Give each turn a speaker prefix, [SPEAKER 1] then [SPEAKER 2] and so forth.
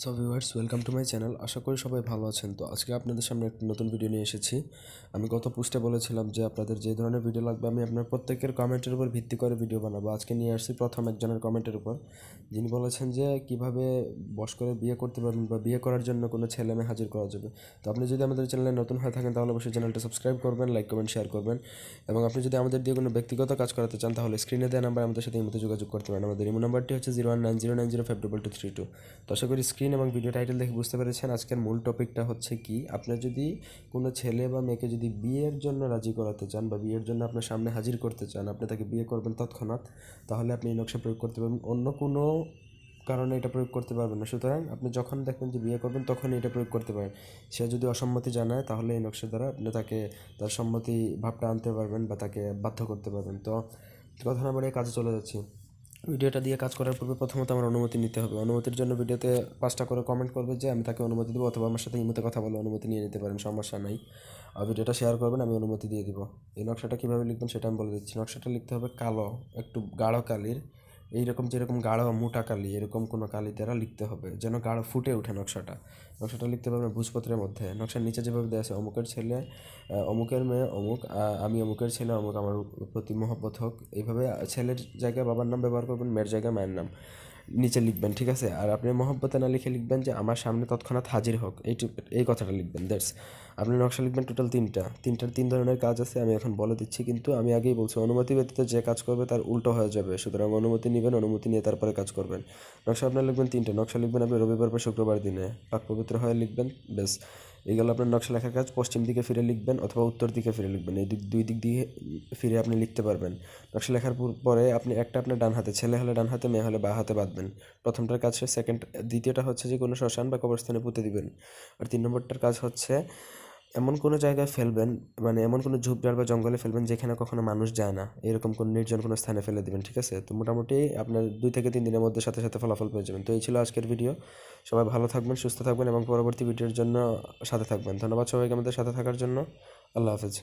[SPEAKER 1] So viewers welcome to my channel আশা করি সবাই ভালো আছেন। তো আজকে আপনাদের সামনে একটি নতুন ভিডিও নিয়ে এসেছি। আমি গত পোস্টে বলেছিলাম যে আপনাদের যে ধরনের ভিডিও লাগবে, আমি আপনার প্রত্যেকের কমেন্টের উপর ভিত্তি করে ভিডিও বানাবো। আজকে নিয়ে আসছি প্রথম একজনের কমেন্টের উপর। যিনি বলেছেন যে কীভাবে বস করে বিয়ে করতে পারবেন বা বিয়ে করার জন্য কোনো ছেলে মেয়ে হাজির করা যাবে। তো আপনি যদি আমাদের চ্যানেলে নতুন হয়ে থাকেন, তাহলে অবশ্যই চ্যানেলটা সাবস্ক্রাইব করবেন লাইক কমেন্ট শেয়ার করবেন। এবং আপনি যদি আমাদের দিয়ে কোনো ব্যক্তিগত কাজ করাতে চান, তাহলে স্ক্রিনে দেওয়া নাম্বার আমাদের সাথে এই মতো যোগাযোগ করতে পারেন। আমাদের ইমো নাম্বারটি হচ্ছে zero one nine zero nine zero five double two three two তো আশা করি স্ক্রিন এবং ভিডিও টাইটেল দেখে বুঝতে পেরেছেন আজকের মূল টপিকটা হচ্ছে কি? আপনার যদি কোনো ছেলে বা মেয়েকে যদি বিয়ের জন্য রাজি করাতে চান বা বিয়ের জন্য আপনার সামনে হাজির করতে চান, আপনি তাকে বিয়ে করবেন তৎক্ষণাৎ, তাহলে আপনি এই নকশা প্রয়োগ করতে পারবেন। অন্য কোনো কারণে এটা প্রয়োগ করতে পারবেন না। সুতরাং আপনি যখন দেখবেন যে বিয়ে করবেন, তখনই এটা প্রয়োগ করতে পারেন। সে যদি অসম্মতি জানায়, তাহলে এই নকশা দ্বারা আপনি তাকে তার সম্মতি ভাবটা আনতে পারবেন বা তাকে বাধ্য করতে পারবেন। তো, কথা না বাড়িয়ে কাজে চলে যাচ্ছি। ভিডিওটা দিয়ে কাজ করার পূর্বে প্রথমত আমার অনুমতি নিতে হবে। অনুমতির জন্য ভিডিওতে পাঁচটা করে কমেন্ট করবে যে, আমি তাকে অনুমতি দেবো অথবা আমার সাথে ইমোতে কথা বলে অনুমতি নিয়ে নিতে পারেন, সমস্যা নাই। আর ভিডিওটা শেয়ার করবেন, আমি অনুমতি দিয়ে দিব। এই নকশাটা কীভাবে লিখবেন সেটা আমি বলে দিচ্ছি। নকশাটা লিখতে হবে কালো, একটু গাঢ় কালির। এইরকম যেরকম গাঢ় মোটা কালি, এরকম কোনো কালি দ্বারা লিখতে হবে, যেন গাঢ় ফুটে ওঠে নকশাটা। নকশাটা লিখতে পারবেন ভূজপত্রের মধ্যে। নকশার নিচে যেভাবে দেওয়া আছে, অমুকের ছেলে অমুকের মেয়ে, অমুক আমি অমুকের ছেলে, অমুক আমার প্রতি মহব্বত হোক। এইভাবে ছেলের জায়গায় বাবার নাম ব্যবহার করবেন, মেয়ের জায়গায় মায়ের নাম। নিচে লিখবেন, ঠিক আছে? আর আপনি মহব্বতে না লিখে লিখবেন যে, আমার সামনে তৎক্ষণাৎ হাজির হোক। এই এই কথাটা লিখবেন, দ্যাটস। আপনি নকশা লিখবেন টোটাল তিনটা। তিনটার তিন ধরনের কাজ আছে, আমি এখন বলে দিচ্ছি, কিন্তু আমি আগেই বলছি, অনুমতি ব্যতীত যে কাজ করবে তার উল্টো হয়ে যাবে। সুতরাং অনুমতি নেবেন, অনুমতি নিয়ে তারপরে কাজ করবেন। নকশা আপনার লিখবেন তিনটা, নকশা লিখবেন আপনি রবিবার বা শুক্রবার দিনে। পাক পবিত্র হয়ে লিখবেন বেশ এই গেল আপনার নকশা লেখার কাজ, পশ্চিম দিকে ফিরে লিখবেন অথবা উত্তর দিকে ফিরে লিখবেন। এই দিক- দুই দিক দিয়ে ফিরে আপনি লিখতে পারবেন। নকশা লেখার পরে আপনি একটা আপনার ডান হাতে, ছেলে হলে ডান হাতে, মেয়ে হলে বা হাতে বাঁধবেন। প্রথমটার কাজ সেকেন্ড দ্বিতীয়টা হচ্ছে যে কোনো শ্মশান বা কবরস্থানে পুঁতে দিবেন। আর তিন নম্বরটার কাজ হচ্ছে এমন কোনো জায়গায় ফেলবেন মানে এমন কোনো ঝোপঝাড় বা জঙ্গলে ফেলবেন যেখানে কখনো মানুষ যায় না। এরকম কোনো নির্জন কোনো স্থানে ফেলে দেবেন, ঠিক আছে? তো মোটামুটি আপনার দুই থেকে তিন দিনের মধ্যে সাথে সাথে ফলাফল পেয়ে যাবেন। তো এই ছিল আজকের ভিডিও। সবাই ভালো থাকবেন, সুস্থ থাকবেন এবং পরবর্তী ভিডিওর জন্য সাথে থাকবেন। ধন্যবাদ সবাইকে আমাদের সাথে থাকার জন্য। আল্লাহ হাফেজ।